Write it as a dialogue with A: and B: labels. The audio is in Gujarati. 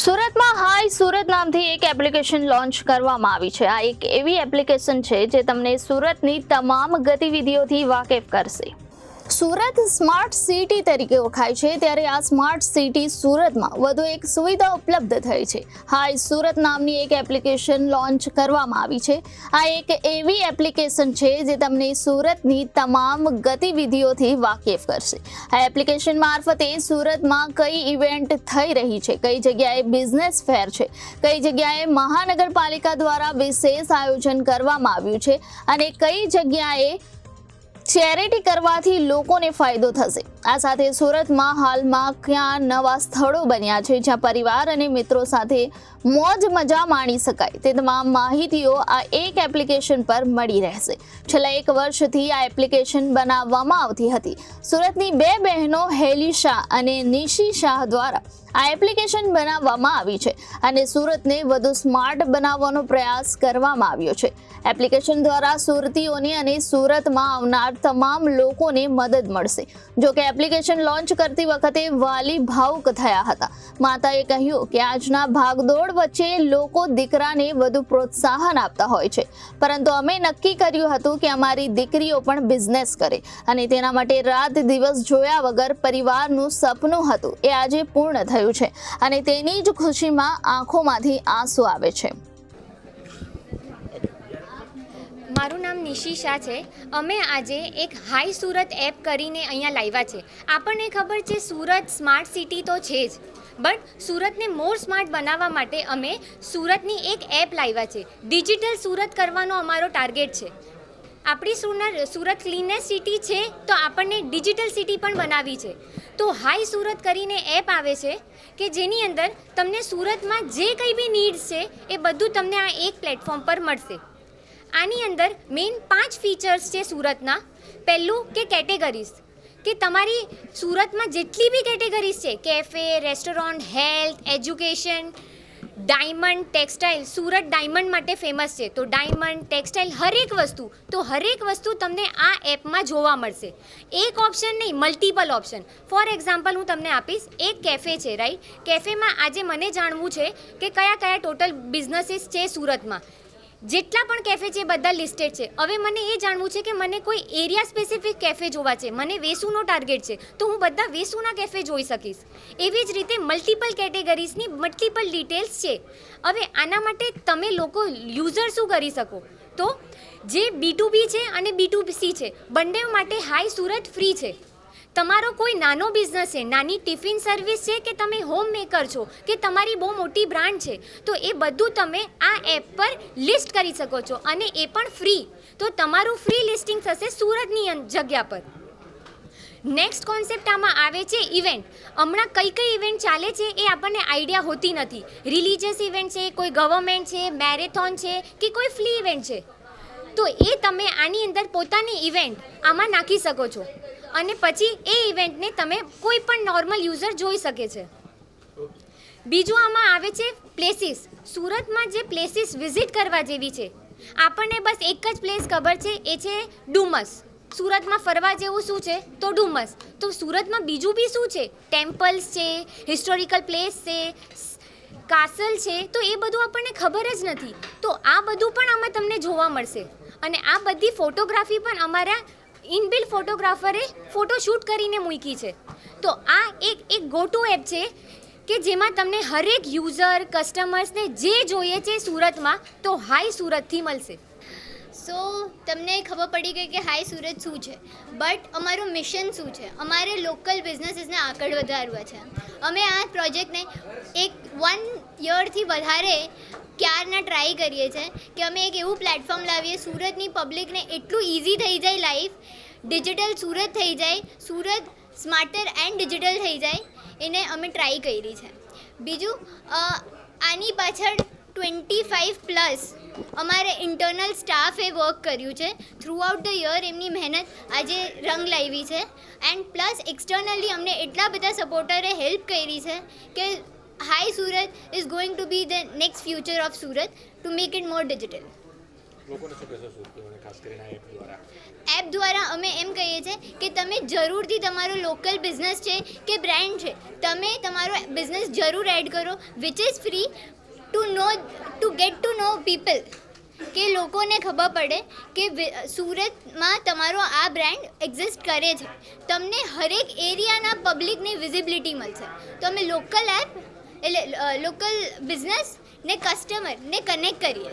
A: સુરતમાં હાય સુરત નામથી એક એપ્લિકેશન લોન્ચ કરવામાં આવી છે. આ એક એવી એપ્લિકેશન છે જે તમને સુરતની તમામ ગતિવિધિઓથી વાકેફ કરશે. સુરત સ્માર્ટ સિટી તરીકે ઓળખાય છે. ત્યારે આ સ્માર્ટ સિટી સુરતમાં વધુ એક સુવિધા ઉપલબ્ધ થઈ છે. હાય સુરત નામની એક એપ્લિકેશન લોન્ચ કરવામાં આવી છે. આ એક એવી એપ્લિકેશન છે જે તમને સુરતની તમામ ગતિવિધિઓથી વાકેફ કરશે. આ એપ્લિકેશન મારફતે સુરતમાં કઈ ઇવેન્ટ થઈ રહી છે? કઈ જગ્યાએ બિઝનેસ ફેર છે? કઈ જગ્યાએ મહાનગરપાલિકા દ્વારા વિશેષ આયોજન કરવામાં આવ્યું છે? અને કઈ જગ્યાએ ચેરિટી કરવાથી લોકોને ફાયદો થશે. આ સાથે સુરતમાં હાલમાં ક્યાં નવા સ્થળો બન્યા છે, જ્યાં પરિવાર અને મિત્રો સાથે મોજ મજા માણી શકાય, તે તમામ માહિતીઓ આ એક એપ્લિકેશન પર મળી રહેશે. છેલ્લા એક વર્ષથી આ એપ્લિકેશન બનાવવામાં આવતી હતી. સુરતની બે બહેનો હેલી શાહ અને નિશી શાહ દ્વારા આ એપ્લિકેશન બનાવવામાં આવી છે અને સુરતને વધુ સ્માર્ટ બનાવવાનો પ્રયાસ કરવામાં આવ્યો છે. એપ્લિકેશન દ્વારા સુરતીઓને અને સુરતમાં આવનાર તમામ લોકોને મદદ મળશે. જો કે એપ્લિકેશન લોન્ચ કરતી વખતે વાલી ભાવુક થયા હતા. માતાએ કહ્યું કે આજના ભાગદોડ વચ્ચે લોકો દીકરાને વધુ પ્રોત્સાહન આપતા હોય છે. પરંતુ અમે નક્કી કર્યું હતું કે અમારી દીકરીઓ પણ બિઝનેસ કરે અને તેના માટે રાત દિવસ જોયા વગર પરિવારનું સપનું હતું. એ આજે પૂર્ણ થયું છે અને તેની જ ખુશીમાં આંખોમાંથી આંસુ આવે છે.
B: મારું નામ નિશી શાહ છે. અમે આજે એક હાઈ સુરત એપ કરીને અહીંયા લાવ્યા છે. આપણને ખબર છે સુરત સ્માર્ટ સિટી તો છે જ. બટ સુરતને મોર સ્માર્ટ બનાવવા માટે અમે સુરતની એક એપ લાવ્યા છે. ડિજિટલ સુરત કરવાનો અમારો ટાર્ગેટ છે. આપણી સુરત ક્લીનેસ્ટ સિટી છે તો આપણને ડિજિટલ સિટી પણ બનાવી છે. તો હાઈ સુરત કરીને એપ આવે છે કે જેની અંદર તમને સુરતમાં જે કંઈ બી નીડ્સ છે એ બધું તમને આ એક પ્લેટફોર્મ પર મળશે. આની અંદર મેઇન પાંચ ફીચર્સ છે સુરતના. પહેલું કે કેટેગરીઝ કે તમારી સુરતમાં જેટલી બી કેટેગરીઝ છે cafe restaurant health education diamond textile, Surat diamond માટે ફેમસ છે. તો ડાયમંડ ટેક્સટાઇલ હરેક વસ્તુ, તો હરેક વસ્તુ તમને આ એપમાં જોવા મળશે. એક ઓપ્શન નહીં મલ્ટિપલ ઓપ્શન ફોર એક્ઝામ્પલ હું તમને આપીશ, એક કેફે છે રાઈટ કેફેમાં આજે મને જાણવું છે કે કયા કયા ટોટલ બિઝનેસીસ છે સુરતમાં. જેટલા પણ કેફે છે એ બધા લિસ્ટેડ છે. હવે મને એ જાણવું છે કે મને કોઈ એરિયા સ્પેસિફિક કેફે જોવા છે. મને વેસુનો ટાર્ગેટ છે. તો હું બધા વેસુના કેફે જોઈ શકીશ. એવી જ રીતે મલ્ટિપલ કેટેગરીઝની મલ્ટિપલ ડિટેલ્સ છે. હવે આના માટે તમે લોકો યુઝર શું કરી શકો? તો જે બી ટુ બી છે અને બી ટુ સી છે, બંને માટે હાઈ સુરત ફ્રી છે. તમારો કોઈ નાનો બિઝનેસ છે, નાની ટિફિન સર્વિસ છે કે તમે હોમ મેકર છો, કે તમારી બહુ મોટી બ્રાન્ડ છે, તો એ બધું તમે આ એપ પર લિસ્ટ કરી શકો છો અને એ પણ ફ્રી તો તમારું ફ્રી લિસ્ટિંગ થશે સુરતની જગ્યા પર. નેક્સ્ટ કોન્સેપ્ટ આમાં આવે છે ઇવેન્ટ હમણાં કઈ કઈ ઇવેન્ટ ચાલે છે એ આપણને આઈડિયા હોતી નથી. રિલીજિયસ ઇવેન્ટ છે, કોઈ ગવર્મેન્ટ છે મેરેથોન છે, કે કોઈ ફ્રી ઇવેન્ટ છે. તો એ તમે આની અંદર પોતાની ઇવેન્ટ આમાં નાખી શકો છો. અને પછી એ ઇવેન્ટને તમે કોઈ પણ નોર્મલ યુઝર જોઈ શકે છે. બીજું આમાં આવે છે પ્લેસીસ સુરતમાં જે પ્લેસીસ વિઝિટ કરવા જેવી છે, આપણને બસ એક જ પ્લેસ ખબર છે, એ છે ડુમસ. સુરતમાં ફરવા જેવું શું છે? તો ડુમસ. તો સુરતમાં બીજું બી શું છે? ટેમ્પલ્સ છે હિસ્ટોરિકલ પ્લેસ છે કાસલ છે, તો એ બધું આપણને ખબર જ નથી. તો આ બધું પણ આમાં તમને જોવા મળશે. અને આ બધી ફોટોગ્રાફી પણ અમારા ઇનબિલ્ડ ફોટોગ્રાફરે ફોટો શૂટ કરીને મૂકી છે. તો આ એક એક ગો એપ છે કે જેમાં તમને હરેક યુઝર, કસ્ટમર્સને જે જોઈએ છે સુરતમાં, તો હાઈ સુરતથી મળશે.
C: સો, તમને ખબર પડી ગઈ કે હાઈ સુરત શું છે? બટ અમારું મિશન શું છે? અમારે લોકલ બિઝનેસીસને આગળ વધારવા છે. અમે આ પ્રોજેક્ટને એક વન યરથી વધારે ક્યારના ટ્રાય કરીએ છીએ કે અમે એક એવું પ્લેટફોર્મ લાવીએ, સુરતની પબ્લિકને એટલું ઇઝી થઈ જાય લાઈફ ડિજિટલ સુરત થઈ જાય, સુરત સ્માર્ટર એન્ડ ડિજિટલ થઈ જાય, એને અમે ટ્રાય કરી છે. બીજું આની પાછળ ટ્વેન્ટી ફાઇવ પ્લસ અમારે ઇન્ટરનલ સ્ટાફે વર્ક કર્યું છે. થ્રુ આઉટ ધ યર એમની મહેનત આજે રંગ લાવી છે. એન્ડ પ્લસ એક્સટર્નલી અમને એટલા બધા સપોર્ટરે હેલ્પ કરી છે કે hi Surat is going to be the next future of Surat to make it more digital
D: લોકોને શું કહેશો સુરતીઓને ખાસ કરીને આ એપ દ્વારા?
C: એપ દ્વારા અમે એમ કહીએ છીએ કે તમે જરૂરથી તમારો લોકલ બિઝનેસ છે કે બ્રાન્ડ છે તમે તમારો બિઝનેસ જરૂર એડ કરો which is free to know to get to know people કે લોકોને ખબર પડે કે સુરતમાં તમારો આ બ્રાન્ડ એક્ઝિસ્ટ કરે છે. તમને હરેક એરિયાના પબ્લિકને વિઝિબિલિટી મળશે. તો અમે લોકલ એપ એટલે લોકલ બિઝનેસ ને કસ્ટમરને કનેક્ટ કરીએ.